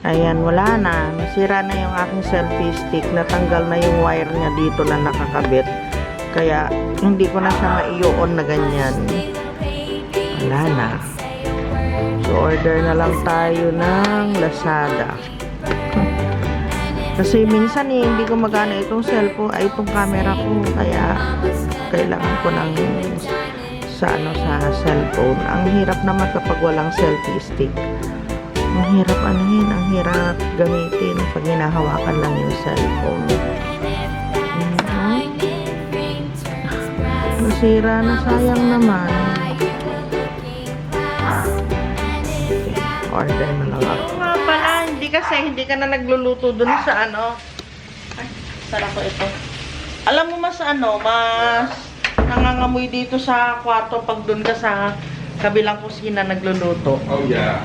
Ayan, wala na. Nasira na yung aking selfie stick. Natanggal na yung wire niya dito na nakakabit. Kaya, hindi ko na siya ma-i-on na ganyan. Wala na. So, order na lang tayo ng Lazada. Kasi minsan eh, hindi ko magana itong cellphone, ay itong camera ko. Kaya, kailangan ko ng sa ano sa cellphone. Ang hirap naman kapag walang selfie stick. Ang hirap anuhin, ang hirap gamitin pag hinahawakan lang yung cellphone. Nasira na sayang naman. Order na lang ako. Nga pala, hindi kasi, hindi ka na nagluluto dun sa ano. Ay, sarap ko ito. Alam mo mas ano, mas nangangamoy dito sa kwarto pag dun ka sa kabilang kusina nagluluto. Oh yeah.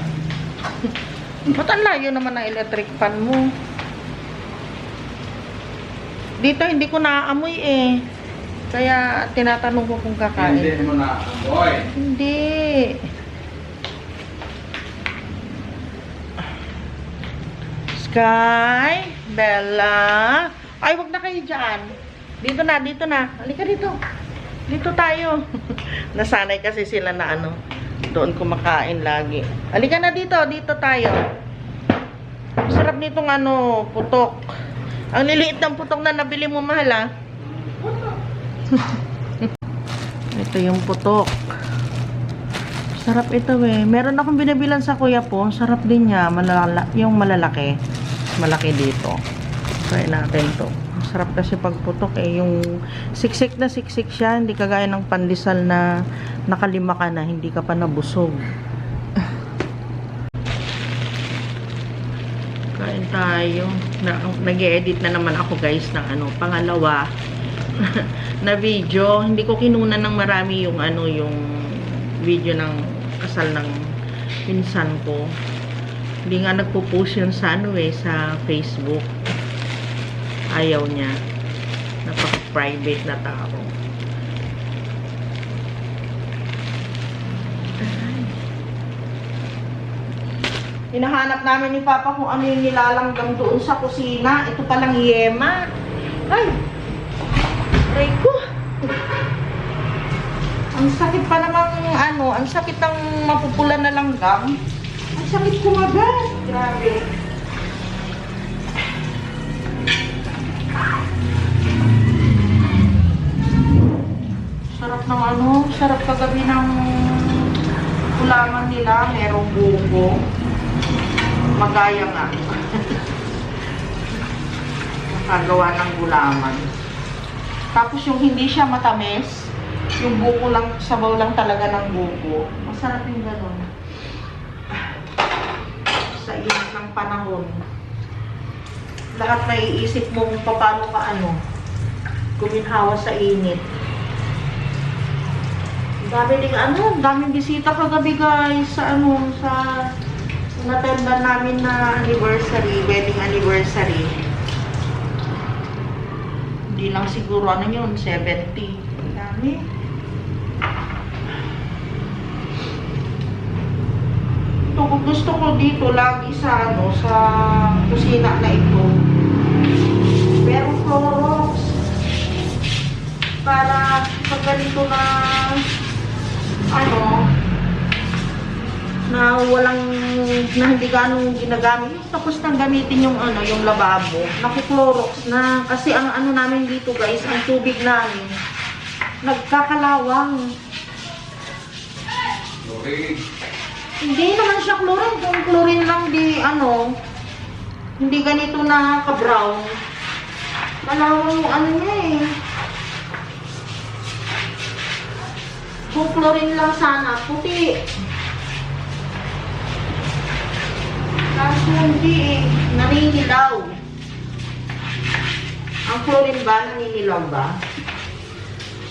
Ba't ang layo naman ng electric fan mo? Dito hindi ko naaamoy eh. Kaya tinatanong ko kung kakain. Hindi mo na amoy. Hindi. Sky, Bella. Ay, wag na kayo dyan. Dito na, dito na. Halika dito. Dito tayo. Nasanay kasi sila na ano, doon kumakain lagi. Halika na dito, dito tayo. Sarap nitong ano, putok. Ang liliit ng putok na nabili mo mahal ah. Ito yung putok. Sarap ito eh. Meron akong binabilan sa kuya po. Sarap din niya. Malala yung malalaki. Malaki dito. Try natin to. Sarap kasi pag putok eh. Yung siksik na siksik siya. Hindi kagaya ng pandesal na nakalima ka na. Hindi ka pa nabusog. Kain tayo. Na, Nag-edit na naman ako guys ng ano, pangalawa na video. Hindi ko kinunan ng marami yung ano, yung video ng kasal ng pinsan ko. Hindi nga nagpo-post yun sa ano eh, sa Facebook. Ayaw niya. Napaka-private na tao. Hinahanap namin ni Papa kung ano yung nilalanggam doon sa kusina. Ito palang yema. Ay! Aray ko! Ang sakit pa namang ano, ang sakit ng mapupula na langgam. Ang sakit kumagat. Grabe. Sarap kagabi ng ulaman nila. Merong buko. Magaya nga. Nakagawa ng gulaman. Tapos yung hindi siya matamis, yung buko lang, sabaw lang talaga ng buko. Masarap yung ganun. Sa init ng panahon. Lahat naiisip mo kung paano ka ano, guminhawa sa init. Dami ding ano, daming bisita kagabi guys sa ano, sa natendan namin na anniversary, wedding anniversary. Hindi lang siguro ano yun, 70. Ang dami. Ito, gusto ko dito lagi sa ano, sa kusina na ito. Pero Clorox. Para pag ganito na ano, na walang na hindi ganong ginagamit. Tapos nang gamitin yung ano yung lababo naku-clorox na. Kasi ang ano namin dito guys ang tubig namin nagkakalawang. Okay. hindi naman siya chlorine. Kung chlorine lang di ano hindi ganito na ka-brown. Malawang ano niya eh kung chlorine lang sana puti Kaso hindi eh. Naninilaw. Ang chlorine ba, naninilaw ba?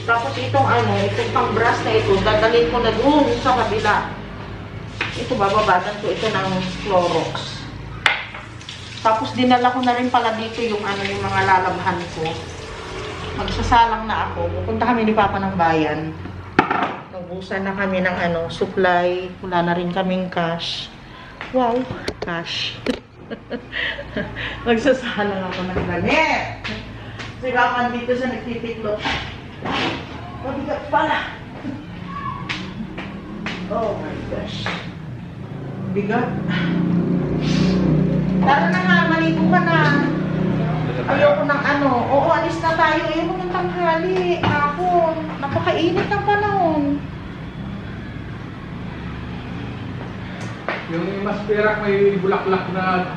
Tapos itong ano, itong pang brush na ito, dadalhin ko na doon sa kabila. Ito, bababadan ko ito ng Clorox. Tapos dinala ko na rin pala dito yung ano, yung mga lalabhan ko. Magsasalang na ako. Pupunta kami ni Papa ng bayan. Naubusan na kami ng ano, supply. Wala na rin kaming cash. Wow, cash. Nagsasalang ako ng damit. Kasi baka dito sa nagtitiklot. Mabigat pala. Oh my gosh. Bigat. Tara na nga, maligo ka na. Ayoko ng ano. Oo, alis na tayo. Ayoko ng tanghali. Hapon. Napakainit ng panahon. Yung mas perak may bulaklak na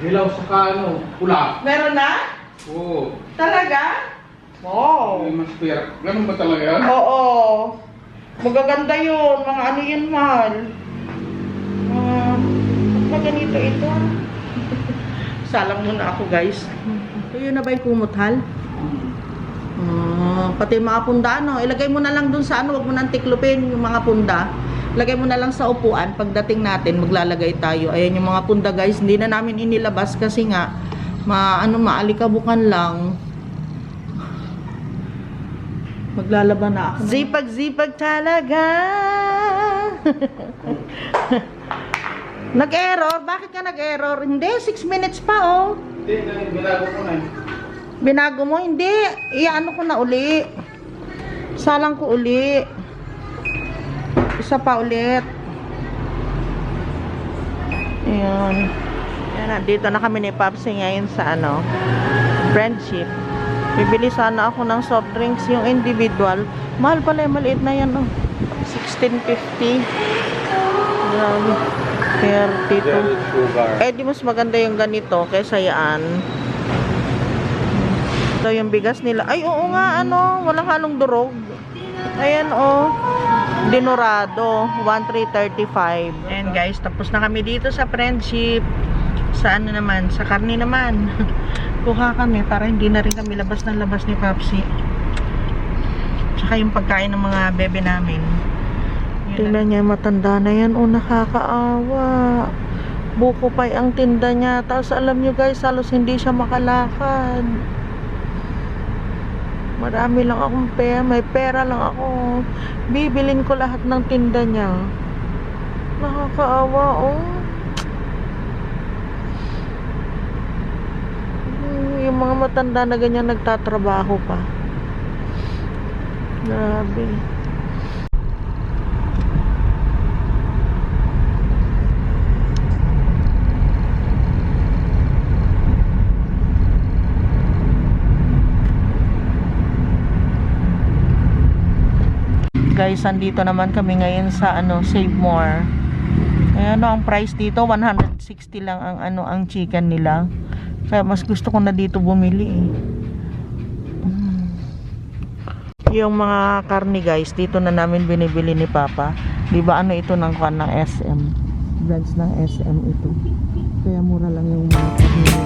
dilaw sa ano, pula. Meron na? Oo. Talaga? Wow. Yung mas perak. Ganun ba talaga yan? Oo. Magaganda yun. Mga ano yun, mahal. Uh, ganito ito. Salang muna ako, guys. So, yun na ba yung kumuthal? Ah, pati yung mga punda, no? Ilagay mo na lang dun sa ano, wag mo nang tiklupin yung mga punda. Lagay mo na lang sa upuan. Pagdating natin, maglalagay tayo. Ayan yung mga punda, guys. Hindi na namin inilabas kasi nga, ma, ano, maalikabukan lang. Maglalaban na ako. Zipag-zipag talaga. nag-error? Bakit ka nag-error? Hindi, 6 minutes pa, oh. Hindi, binago ko na eh. Binago mo? Hindi. Iano ko na uli. Salang ko uli. Isa pa ulit. Ayan. Ayan, nandito na kami ni Papsi ngayon sa ano, friendship. Bibili sana ako ng soft drinks, yung individual. Mahal pala, yung maliit na yan, oh. 16.50. Grabe. 32. sugar. Eh, di mas maganda yung ganito kaysa yan. Ito yung bigas nila. Ay, oo nga, ano, walang halong durog. Ayan, oh. Dinorado, 1,335. And guys, tapos na kami dito sa friendship. Sa ano naman, sa karne naman. Kuha kami para hindi na rin kami labas ng labas ni Papsi. Tsaka yung pagkain ng mga bebe namin. Tingnan niya, matanda na yan. O, nakakaawa. Buko pa ang tinda niya. Tapos alam niyo guys, halos hindi siya makalakad. Marami lang akong pera. May pera lang ako. Bibilin ko lahat ng tinda niya. Nakakaawa, oh. Hmm, Yung mga matanda na ganyan nagtatrabaho pa. Grabe. Guys, andito naman kami ngayon sa ano, Save More. Ayan, ano, ang price dito 160 lang ang ano ang chicken nila. Kaya mas gusto ko na dito bumili eh. Mm. Yung mga karne guys, dito na namin binibili ni Papa. 'Di ba ano ito ng kwan ng SM? Branch ng SM ito. Kaya mura lang yung mga karne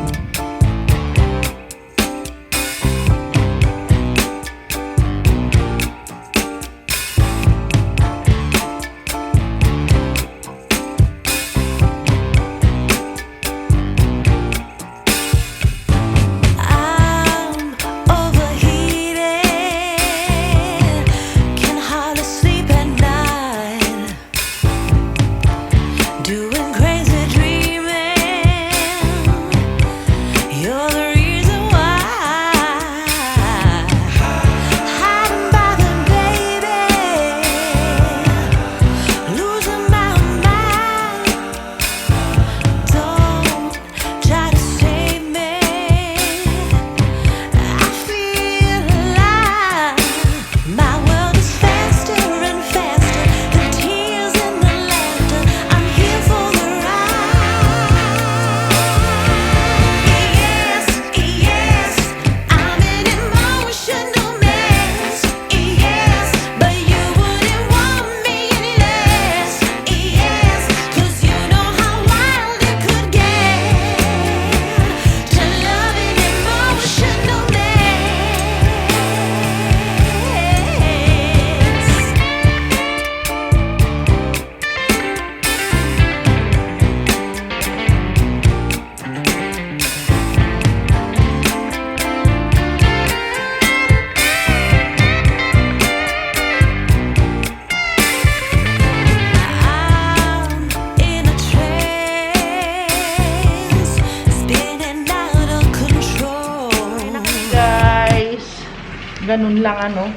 ganun lang ano,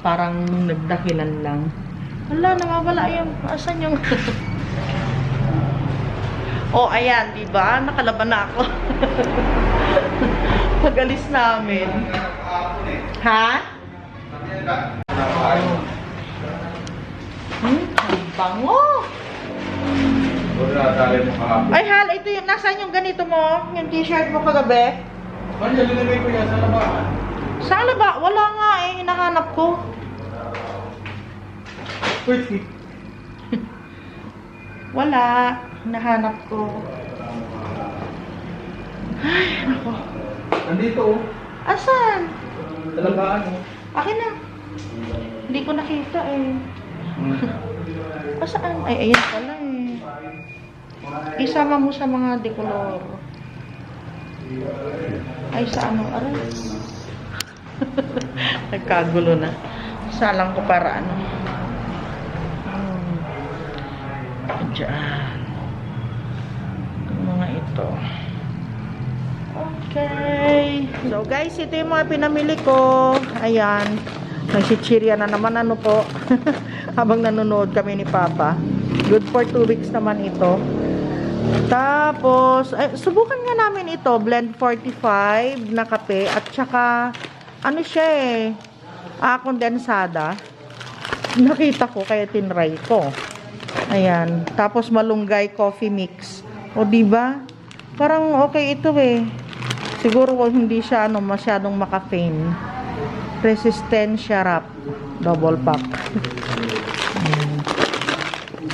parang nagdakilan lang. Wala, nawawala yung, asan yung... oh, ayan, di ba? Nakalaban na ako. Pag-alis namin. Ha? Hmm, ang bango. Ay, hal, ito yung, nasaan yung ganito mo? Yung t-shirt mo kagabi? Ano yan, linagay ko yan sa labahan. Saan na ba? Wala nga eh, hinahanap ko. Wala. Hinahanap ko. Ay, nako. nandito oh. Asan? Sa labahan oh. Akin na. Hindi ko nakita eh. Asaan? Ay, ayan pala eh. Isama mo sa mga decolor. Ay, sa ano? Aray. Nagkagulo na. Salang ko para ano. Hmm. Diyan. Yung mga ito. Okay. So guys, ito yung mga pinamili ko. Ayan. Nagsichirya na naman ano po. Habang nanonood kami ni Papa. Good for 2 weeks naman ito. Tapos, ay, subukan nga namin ito. Blend 45 na kape. At saka, ano siya eh. Ah, kondensada. Nakita ko, kaya tinry ko. Ayan. Tapos, malunggay coffee mix. O, ba? Parang okay ito eh. Siguro hindi siya ano, masyadong maka-caffeine. Resistant syrup. Double pack.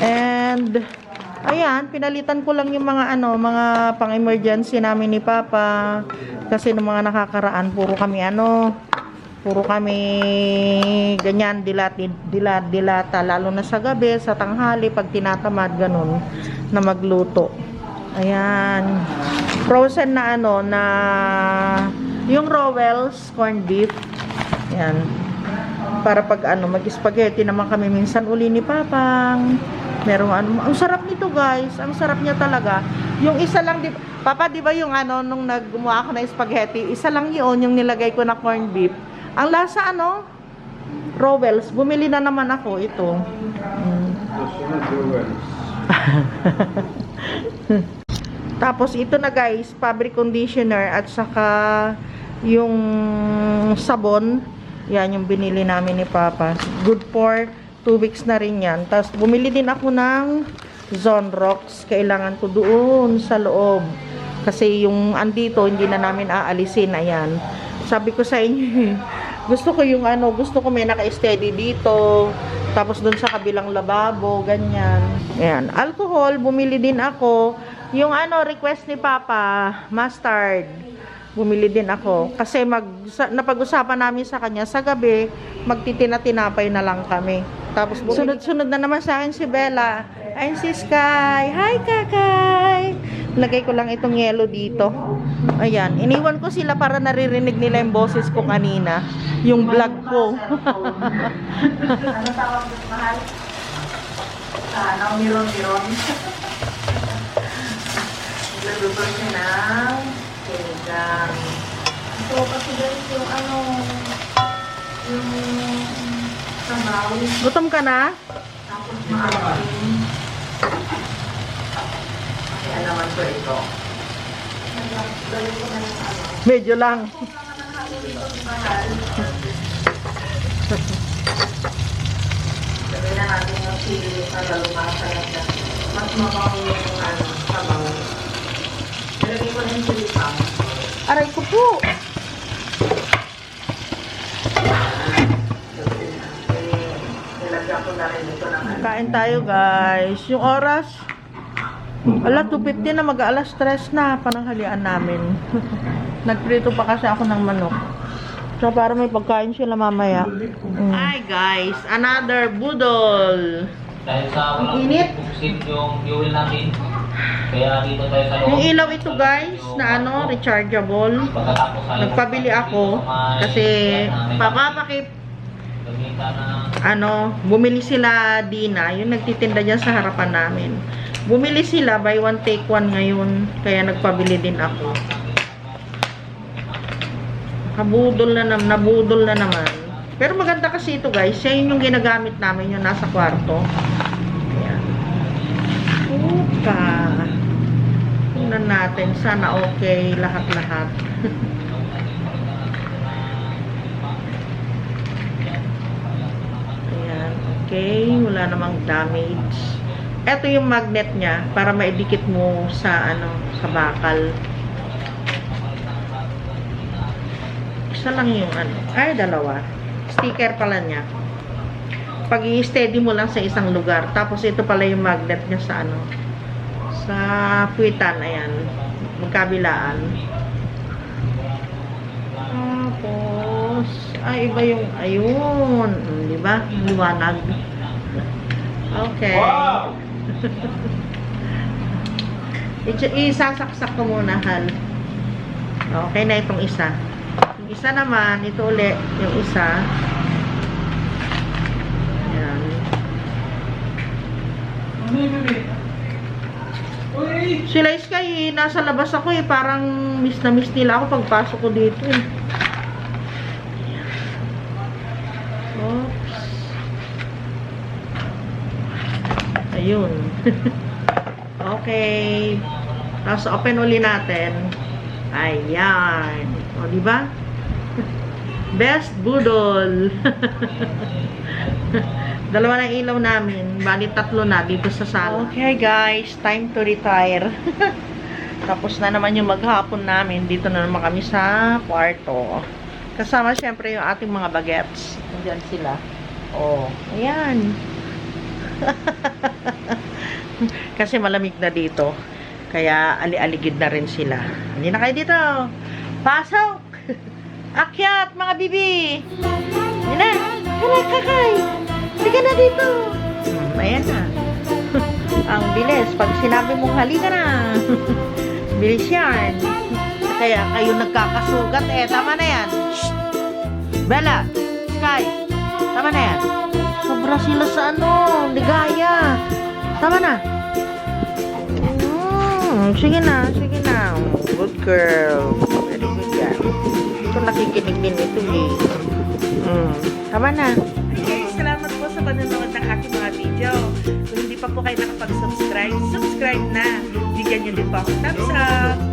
And, ayan, pinalitan ko lang yung mga ano, mga pang-emergency namin ni Papa. Kasi ng mga nakakaraan, puro kami ano, puro kami ganyan, dilat, dilat, dilata. Lalo na sa gabi, sa tanghali, pag tinatamad, ganun, na magluto. Ayan. Frozen na ano, na yung Rowell's corned beef. Ayan. Para pag ano, mag-spaghetti naman kami minsan uli ni Papang. Merong ano, ang sarap nito guys. Ang sarap niya talaga. Yung isa lang, di, Papa, di ba yung ano, nung naggumawa ako ng spaghetti, isa lang yun, yung nilagay ko na corned beef. Ang lasa ano, Rowell's. Bumili na naman ako ito. Mm. Tapos ito na guys, fabric conditioner at saka yung sabon. Yan yung binili namin ni Papa. Good for 2 weeks na rin yan. Tapos bumili din ako ng Zonrox. Kailangan ko doon sa loob. Kasi yung andito, hindi na namin aalisin. Ayan. Sabi ko sa inyo, gusto ko yung ano, gusto ko may naka-steady dito. Tapos doon sa kabilang lababo, ganyan. Ayan. Alcohol, bumili din ako. Yung ano, request ni Papa, mustard. Bumili din ako. Kasi mag, sa, napag-usapan namin sa kanya, sa gabi, magtitina-tinapay na lang kami. Tapos sunod-sunod na naman sa akin si Bella. Ayun si Sky. Hi, Kakay! Lagay ko lang itong yellow dito. Ayan. Iniwan ko sila para naririnig nila yung boses ko kanina. Yung vlog ko. ano tawag mo, mahal? Ano, miron-miron. Nagluluto siya ng sinigang. Ito kasi guys yung ano, yung sabaw. Gutom ka na? Tapos maasim. Kaya naman ko ito. Medyo lang. Sabi na natin yung sili para lumasa na Mas mabaho yung ano, sabaw. Nilagay ko chili pang. Aray ko po! Nilagyan ko na rin ito ng ano. Kain tayo guys. Yung oras, ala 2.50 na mag-alas 3 na pananghalian namin. Nagprito pa kasi ako ng manok. So para may pagkain sila mamaya. Mm. Hi guys, another budol. Dahil sa walang Init. buksin yung fuel natin. Kaya dito tayo sa loob. Yung ilaw ito guys, na ano, rechargeable. Nagpabili ako kasi papapakip ano, bumili sila Dina, yung nagtitinda dyan sa harapan namin. Bumili sila, buy one take one ngayon, kaya nagpabili din ako. Nabudol na naman, nabudol na naman. Pero maganda kasi ito guys, siya yun yung ginagamit namin yung nasa kwarto. Ayan. Opa. Tingnan natin, sana okay lahat-lahat. Ayan, okay. Wala namang damage. Ito yung magnet niya para maidikit mo sa ano, sa bakal. Isa lang yung ano. Ay, dalawa. Sticker pala niya. Pag i-steady mo lang sa isang lugar. Tapos ito pala yung magnet niya sa ano. Sa puwitan. Ayan. Magkabilaan. Tapos, ay, iba yung, ayun. Di ba? Liwanag. Okay. Wow! Isasaksak ko muna, hal. Okay na itong isa. Yung isa naman, ito uli, yung isa. Ayan. Sila Sky, eh, nasa labas ako eh. Parang miss na miss nila ako pagpasok ko dito eh. Ayun. okay. Tapos open uli natin. Ayan. O, di ba? Best budol. Dalawa na ilaw namin. Bali tatlo na dito sa sala. Okay guys, time to retire. Tapos na naman yung maghapon namin. Dito na naman kami sa kwarto. Kasama syempre yung ating mga bagets. Nandiyan sila. Oh, ayan. Kasi malamig na dito. Kaya ali-aligid na rin sila. Hindi na kayo dito. Pasok! Akyat, mga bibi! Hindi na! Hala, kakay! Hindi ka na dito! Hmm, ayan na. Ang bilis. Pag sinabi mong halika na. bilis yan. Kaya kayo nagkakasugat eh. Tama na yan. Shh! Bella! Sky! Tama na yan. Sobra sila sa ano. Ligaya. Tama na. Mm, sige na, sige na. Good girl. Very good yan. Ito nakikinig din ito eh. Mm, tama na. Okay, salamat po sa panonood ng aking mga video. Kung hindi pa po kayo nakapag-subscribe, subscribe na. Bigyan niyo din po ako thumbs up.